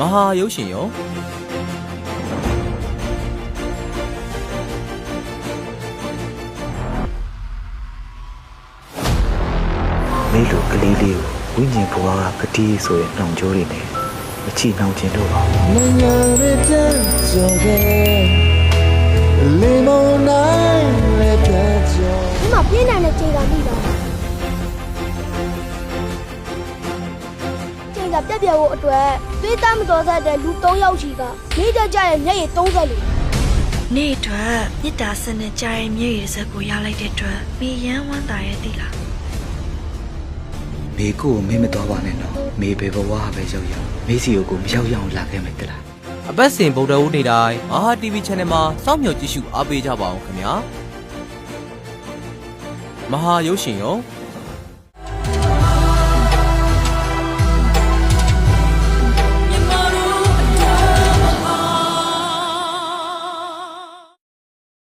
မဟာရုပ်ရှင်ရောမိလိုကလေးလေးကိုဝိညာဉ်ဘဝကပတိဆိုတဲ့နှောင်ကြိုးတွေနဲ့မချီနှောင်ခြင်းတို့ပါနိုင်ငံရဲ့တန်းကြော်ခဲ့လေမုန်နိုင်လည်းတန်းကြော်ဒီမှာပြင်းထန်တဲ့ခြေကမိ တာခြေကပြက်ပြက်ဖို့အတွက်သွေးသားမတော်တဲ့လူ၃ယောက်ချီကမိကြကြရဲ့မျက်ရည်30လို့နေ့အတွက်မြစ်တာစနစ်ကြားရဲ့မြေရည်စက်ကိုရလိုက်တဲ့အတွက်မိရန်ဝမ်းသာရဲ့တိလားမေကိုကိုမေ့မသွားပါနဲ့နော်မေဘယ်ဘဝပဲရောက်ရောက်မေစီကိုကိုမရောက်ရအောင်လာခဲ့မယ်တလားအပတ်စဉ်ဗုဒ္ဓဟူးနေ့တိုင်းမဟာ TV Channel မှာစောင့်မျှော်ကြည့်ရှုအားပေးကြပါအောင်ခင်ဗျာမဟာရုပ်ရှင်ရော